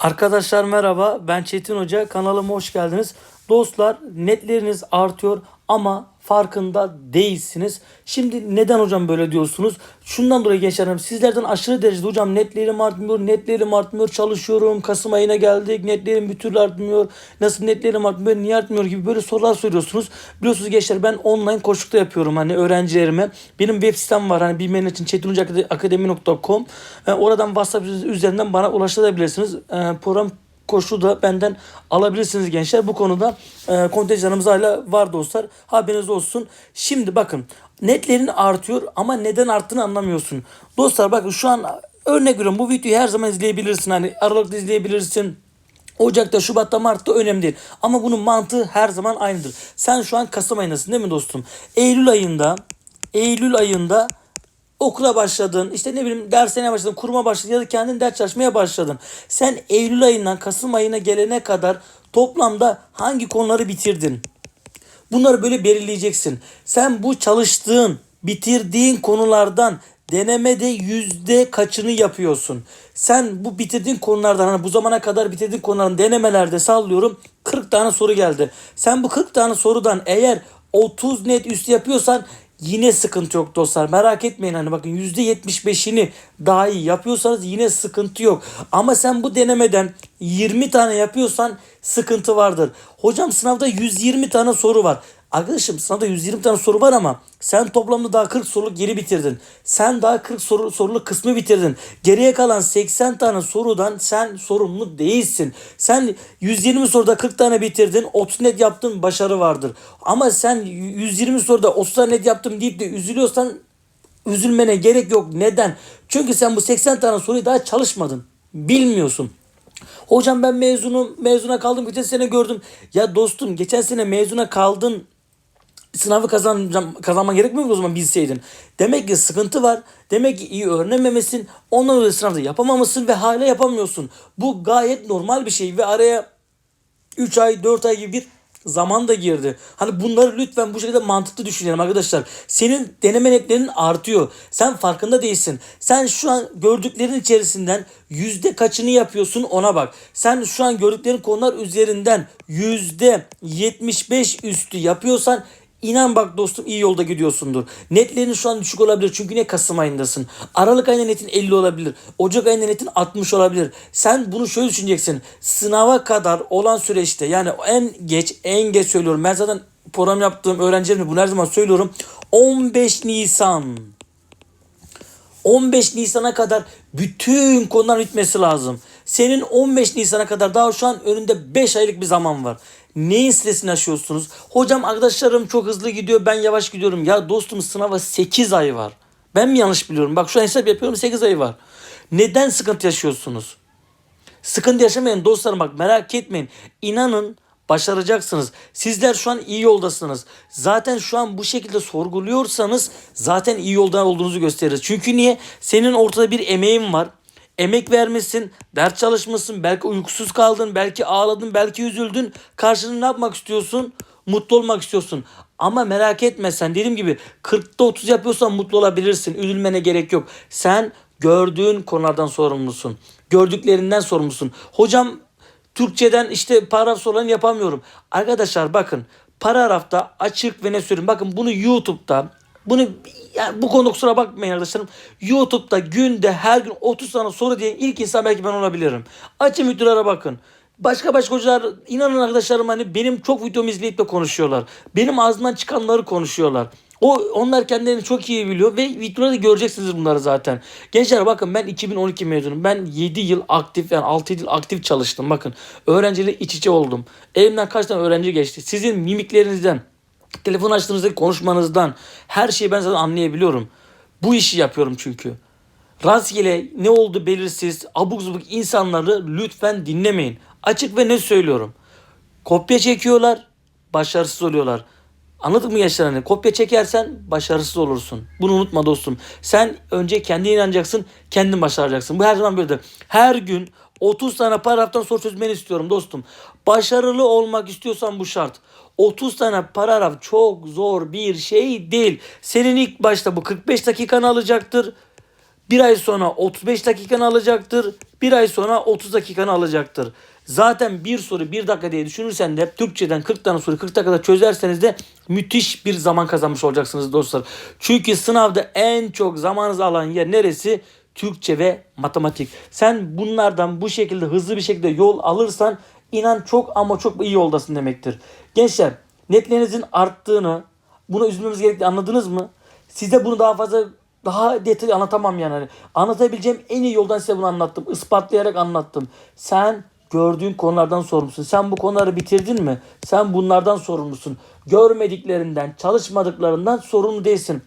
Arkadaşlar merhaba ben Çetin Hoca kanalıma hoş geldiniz. Dostlar netleriniz artıyor ama farkında değilsiniz. Şimdi neden hocam böyle diyorsunuz? Şundan dolayı gençlerim sizlerden aşırı derecede hocam netlerim artmıyor, netlerim artmıyor, çalışıyorum. Kasım ayına geldik netlerim bir türlü artmıyor. Nasıl netlerim artmıyor, niye artmıyor gibi böyle sorular soruyorsunuz. Biliyorsunuz gençler ben online koçlukta yapıyorum hani öğrencilerime. Benim web sitem var hani bilmeyen için çetinhocakademi.com. E, oradan WhatsApp üzerinden bana ulaşabilirsiniz. E, program koşu da benden alabilirsiniz gençler. Bu konuda e, kontenjanımız hala var dostlar. Haberiniz olsun. Şimdi bakın netlerin artıyor ama neden arttığını anlamıyorsun. Dostlar bakın şu an örnek veriyorum bu videoyu her zaman izleyebilirsin. Hani Aralık'ta izleyebilirsin. Ocak'ta, Şubat'ta, Mart'ta önemli değil. Ama bunun mantığı her zaman aynıdır. Sen şu an Kasım ayındasın değil mi dostum? Eylül ayında Eylül ayında okula başladın, işte ne bileyim dersine başladın, kuruma başladın ya da kendin ders çalışmaya başladın. Sen Eylül ayından Kasım ayına gelene kadar toplamda hangi konuları bitirdin? Bunları böyle belirleyeceksin. Sen bu çalıştığın, bitirdiğin konulardan denemede yüzde kaçını yapıyorsun? Sen bu bitirdiğin konulardan hani bu zamana kadar bitirdiğin konuların denemelerde sallıyorum 40 tane soru geldi. Sen bu 40 tane sorudan eğer 30 net üstü yapıyorsan yine sıkıntı yok dostlar. Merak etmeyin hani bakın %75'ini daha iyi yapıyorsanız yine sıkıntı yok. Ama sen bu denemeden 20 tane yapıyorsan sıkıntı vardır. Hocam sınavda 120 tane soru var. Arkadaşım sınavda 120 tane soru var ama sen toplamda daha 40 soruluk geri bitirdin. Sen daha 40 soru, soruluk kısmı bitirdin. Geriye kalan 80 tane sorudan sen sorumlu değilsin. Sen 120 soruda 40 tane bitirdin. 30 net yaptın başarı vardır. Ama sen 120 soruda 30 tane net yaptım deyip de üzülüyorsan üzülmene gerek yok. Neden? Çünkü sen bu 80 tane soruyu daha çalışmadın. Bilmiyorsun. Hocam ben mezunum, mezuna kaldım. Geçen sene gördüm. Ya dostum geçen sene mezuna kaldın. Sınavı kazanacağım, kazanman gerekmiyor mu o zaman bilseydin? Demek ki sıkıntı var. Demek ki iyi öğrenememesin. Ondan dolayı sınavda yapamamışsın ve hala yapamıyorsun. Bu gayet normal bir şey ve araya 3 ay 4 ay gibi bir zaman da girdi. Hani bunları lütfen bu şekilde mantıklı düşünelim arkadaşlar. Senin deneme netlerin artıyor. Sen farkında değilsin. Sen şu an gördüklerin içerisinden yüzde kaçını yapıyorsun ona bak. Sen şu an gördüklerin konular üzerinden yüzde 75 üstü yapıyorsan İnan bak dostum iyi yolda gidiyorsundur. Netlerin şu an düşük olabilir çünkü ne Kasım ayındasın. Aralık ayında netin 50 olabilir. Ocak ayında netin 60 olabilir. Sen bunu şöyle düşüneceksin. Sınava kadar olan süreçte yani en geç en geç söylüyorum. Ben zaten program yaptığım öğrencilerime bunu her zaman söylüyorum. 15 Nisan 15 Nisan'a kadar bütün konular bitmesi lazım. Senin 15 Nisan'a kadar daha şu an önünde 5 aylık bir zaman var. Neyin stresini yaşıyorsunuz? Hocam arkadaşlarım çok hızlı gidiyor ben yavaş gidiyorum. Ya dostum sınava 8 ay var. Ben mi yanlış biliyorum? Bak şu an hesap yapıyorum 8 ay var. Neden sıkıntı yaşıyorsunuz? Sıkıntı yaşamayın dostlarım bak merak etmeyin. İnanın başaracaksınız. Sizler şu an iyi yoldasınız. Zaten şu an bu şekilde sorguluyorsanız zaten iyi yolda olduğunuzu gösterir. Çünkü niye? Senin ortada bir emeğin var. Emek vermişsin, ders çalışmışsın, belki uykusuz kaldın, belki ağladın, belki üzüldün. Karşılığında ne yapmak istiyorsun? Mutlu olmak istiyorsun. Ama merak etme sen dediğim gibi 40'ta 30 yapıyorsan mutlu olabilirsin. Üzülmene gerek yok. Sen gördüğün konulardan sorumlusun. Gördüklerinden sorumlusun. Hocam Türkçeden işte paragraf sorularını yapamıyorum. Arkadaşlar bakın paragrafta açık ve ne söyleyeyim. Bakın bunu YouTube'da bunu yani bu konuda kusura bakmayın arkadaşlarım. YouTube'da günde her gün 30 tane soru diyen ilk insan belki ben olabilirim. Açın videolara bakın. Başka başka hocalar inanın arkadaşlarım hani benim çok videomu izleyip de konuşuyorlar. Benim ağzımdan çıkanları konuşuyorlar. O onlar kendilerini çok iyi biliyor ve videolarda göreceksiniz bunları zaten. Gençler bakın ben 2012 mezunum. Ben 7 yıl aktif yani 6 yıl aktif çalıştım. Bakın öğrenciyle iç içe oldum. Elimden kaç tane öğrenci geçti. Sizin mimiklerinizden, telefon açtığınızdaki konuşmanızdan her şeyi ben zaten anlayabiliyorum. Bu işi yapıyorum çünkü. Rastgele ne oldu belirsiz abuk subuk insanları lütfen dinlemeyin. Açık ve ne söylüyorum. Kopya çekiyorlar, başarısız oluyorlar. Anladın mı gençler hani? Kopya çekersen başarısız olursun. Bunu unutma dostum. Sen önce kendine inanacaksın, kendin başaracaksın. Bu her zaman böyledir. Her gün 30 tane paragraftan soru çözmeni istiyorum dostum. Başarılı olmak istiyorsan bu şart. 30 tane paragraf çok zor bir şey değil. Senin ilk başta bu 45 dakikanı alacaktır. Bir ay sonra 35 dakikanı alacaktır. Bir ay sonra 30 dakikanı alacaktır. Zaten bir soru bir dakika diye düşünürsen de Türkçeden 40 tane soru 40 dakikada çözerseniz de müthiş bir zaman kazanmış olacaksınız dostlar. Çünkü sınavda en çok zamanınızı alan yer neresi? Türkçe ve matematik. Sen bunlardan bu şekilde hızlı bir şekilde yol alırsan inan çok ama çok iyi yoldasın demektir. Gençler netlerinizin arttığını buna üzülmemiz gerektiğini anladınız mı? Size bunu daha fazla daha detaylı anlatamam yani. Hani Anlatabileceğim en iyi yoldan size bunu anlattım. Ispatlayarak anlattım. Sen gördüğün konulardan sorumlusun. Sen bu konuları bitirdin mi? Sen bunlardan sorumlusun. Görmediklerinden, çalışmadıklarından sorumlu değilsin.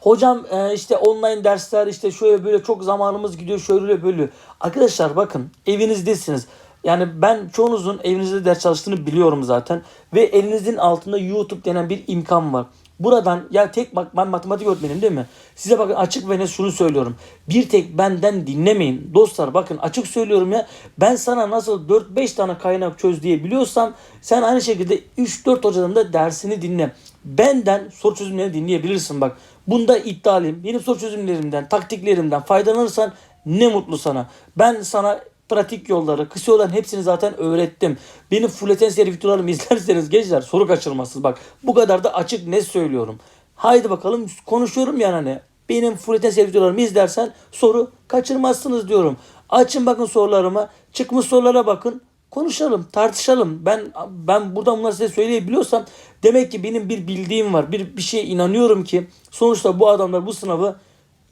Hocam e, işte online dersler işte şöyle böyle çok zamanımız gidiyor şöyle böyle. Arkadaşlar bakın evinizdesiniz. Yani ben çoğunuzun evinizde ders çalıştığını biliyorum zaten. Ve elinizin altında YouTube denen bir imkan var. Buradan ya tek bak ben matematik öğretmenim değil mi? Size bakın açık ve net şunu söylüyorum. Bir tek benden dinlemeyin. Dostlar bakın açık söylüyorum ya. Ben sana nasıl 4-5 tane kaynak çöz diye biliyorsam sen aynı şekilde 3-4 hocadan da dersini dinle. Benden soru çözümlerini dinleyebilirsin bak. Bunda iddialıyım. Benim soru çözümlerimden, taktiklerimden faydalanırsan ne mutlu sana. Ben sana pratik yolları, kısa yolların hepsini zaten öğrettim. Benim Fuleten seri videolarımı izlerseniz gençler soru kaçırmazsınız. Bak bu kadar da açık ne söylüyorum. Haydi bakalım konuşuyorum yani hani. Benim Fuleten seri videolarımı izlersen soru kaçırmazsınız diyorum. Açın bakın sorularıma. Çıkmış sorulara bakın. Konuşalım, tartışalım. Ben ben buradan bunları size söyleyebiliyorsam demek ki benim bir bildiğim var. Bir bir şeye inanıyorum ki sonuçta bu adamlar bu sınavı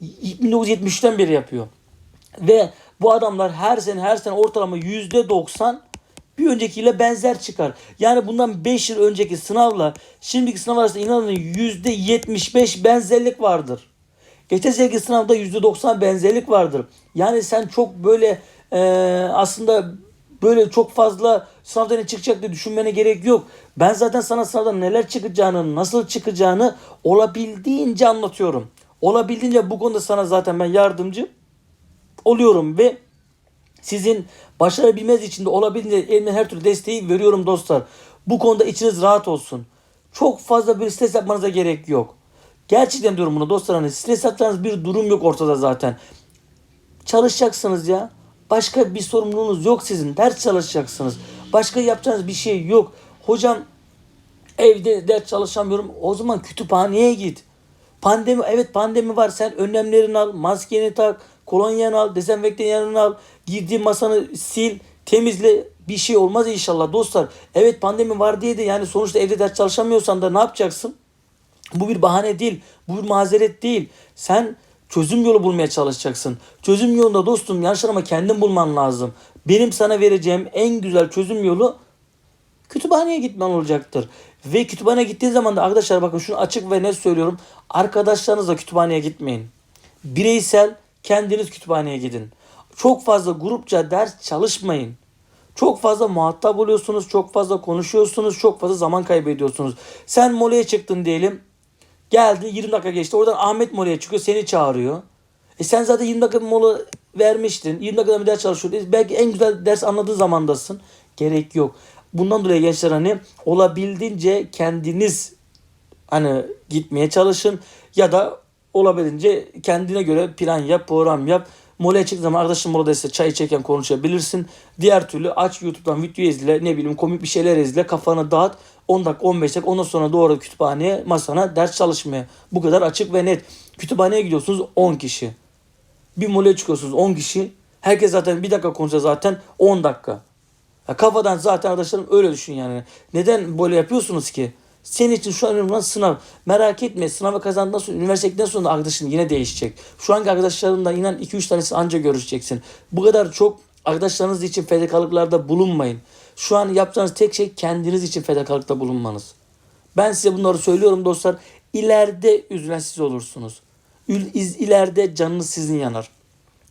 1973'ten beri yapıyor. Ve bu adamlar her sene her sene ortalama %90 bir öncekiyle benzer çıkar. Yani bundan 5 yıl önceki sınavla şimdiki sınav arasında inanın %75 benzerlik vardır. Geçen seneki sınavda %90 benzerlik vardır. Yani sen çok böyle e, aslında böyle çok fazla sınavda ne çıkacak diye düşünmene gerek yok. Ben zaten sana sınavdan neler çıkacağını, nasıl çıkacağını olabildiğince anlatıyorum. Olabildiğince bu konuda sana zaten ben yardımcı oluyorum ve sizin başarabilmeniz için de olabildiğince elimden her türlü desteği veriyorum dostlar. Bu konuda içiniz rahat olsun. Çok fazla bir stres yapmanıza gerek yok. Gerçekten diyorum bunu dostlar hani stres yapacağınız bir durum yok ortada zaten. Çalışacaksınız ya. Başka bir sorumluluğunuz yok sizin. Ders çalışacaksınız. Başka yapacağınız bir şey yok. Hocam evde ders çalışamıyorum. O zaman kütüphaneye git. Pandemi evet pandemi var. Sen önlemlerini al, maskeni tak, kolonyanı al, dezenfektanını al, girdiğin masanı sil, temizle. Bir şey olmaz inşallah dostlar. Evet pandemi var diye de yani sonuçta evde ders çalışamıyorsan da ne yapacaksın? Bu bir bahane değil. Bu bir mazeret değil. Sen çözüm yolu bulmaya çalışacaksın. Çözüm yolunda dostum yanlış ama kendin bulman lazım. Benim sana vereceğim en güzel çözüm yolu kütüphaneye gitmen olacaktır. Ve kütüphaneye gittiğin zaman da arkadaşlar bakın şunu açık ve net söylüyorum. Arkadaşlarınızla kütüphaneye gitmeyin. Bireysel kendiniz kütüphaneye gidin. Çok fazla grupça ders çalışmayın. Çok fazla muhatap oluyorsunuz, çok fazla konuşuyorsunuz, çok fazla zaman kaybediyorsunuz. Sen molaya çıktın diyelim. Geldi 20 dakika geçti. Oradan Ahmet molaya çıkıyor seni çağırıyor. E sen zaten 20 dakika mola vermiştin. 20 dakikada bir ders çalışıyordun. Belki en güzel ders anladığı zamandasın. Gerek yok. Bundan dolayı gençler hani olabildiğince kendiniz hani gitmeye çalışın ya da olabildiğince kendine göre plan yap, program yap. Molaya çıktığın zaman arkadaşın moladaysa çay içerken konuşabilirsin. Diğer türlü aç YouTube'dan video izle, ne bileyim komik bir şeyler izle, kafanı dağıt. 10 dakika 15 dakika ondan sonra doğru kütüphaneye masana ders çalışmaya. Bu kadar açık ve net. Kütüphaneye gidiyorsunuz 10 kişi. Bir molaya çıkıyorsunuz 10 kişi. Herkes zaten bir dakika konuşsa zaten 10 dakika. Ya kafadan zaten arkadaşlarım öyle düşün yani. Neden böyle yapıyorsunuz ki? Senin için şu an önemli sınav. Merak etme sınavı kazandıktan sonra üniversiteden sonra arkadaşın yine değişecek. Şu anki arkadaşlarından inan 2-3 tanesi anca görüşeceksin. Bu kadar çok arkadaşlarınız için fedakarlıklarda bulunmayın. Şu an yapacağınız tek şey kendiniz için fedakarlıkta bulunmanız. Ben size bunları söylüyorum dostlar. İleride üzülen siz olursunuz. İleride canınız sizin yanar.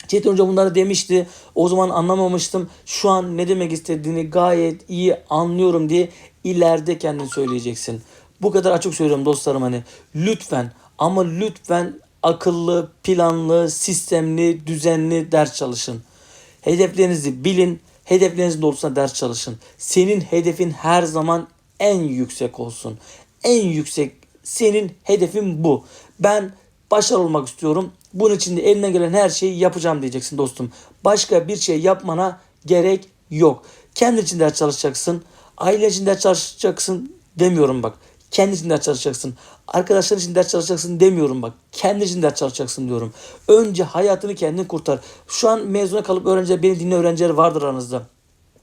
Çetin Hoca bunları demişti. O zaman anlamamıştım. Şu an ne demek istediğini gayet iyi anlıyorum diye ileride kendin söyleyeceksin. Bu kadar açık söylüyorum dostlarım hani. Lütfen ama lütfen akıllı, planlı, sistemli, düzenli ders çalışın. Hedeflerinizi bilin. Hedeflerinizin doğrultusunda ders çalışın. Senin hedefin her zaman en yüksek olsun. En yüksek senin hedefin bu. Ben Başarılı olmak istiyorum. Bunun için de eline gelen her şeyi yapacağım diyeceksin dostum. Başka bir şey yapmana gerek yok. Kendi için ders çalışacaksın. Aile için ders çalışacaksın demiyorum bak. Kendi için ders çalışacaksın. Arkadaşlar için ders çalışacaksın demiyorum bak. Kendi için ders çalışacaksın diyorum. Önce hayatını kendin kurtar. Şu an mezuna kalıp öğrenciler, beni dinleyen öğrenciler vardır aranızda.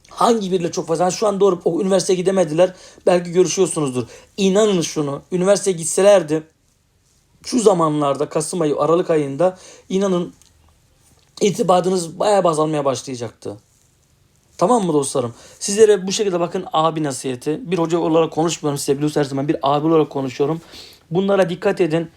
Hangi biriyle çok fazla? Yani şu an doğru o üniversiteye gidemediler. Belki görüşüyorsunuzdur. İnanın şunu. Üniversiteye gitselerdi şu zamanlarda Kasım ayı, Aralık ayında inanın itibarınız bayağı azalmaya başlayacaktı. Tamam mı dostlarım? Sizlere bu şekilde bakın abi nasihati. Bir hoca olarak konuşmuyorum size biliyorsunuz her zaman bir abi olarak konuşuyorum. Bunlara dikkat edin.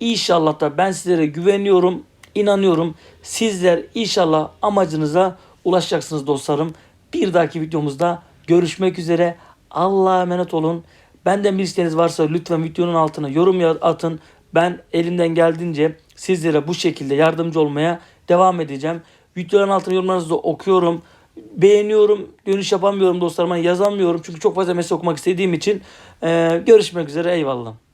İnşallah da ben sizlere güveniyorum, inanıyorum. Sizler inşallah amacınıza ulaşacaksınız dostlarım. Bir dahaki videomuzda görüşmek üzere. Allah'a emanet olun. Benden bir isteğiniz varsa lütfen videonun altına yorum atın. Ben elimden geldiğince sizlere bu şekilde yardımcı olmaya devam edeceğim. Videoların altına yorumlarınızı da okuyorum. Beğeniyorum. Dönüş yapamıyorum dostlarıma yazamıyorum. Çünkü çok fazla mesaj okumak istediğim için. Ee, görüşmek üzere. Eyvallah.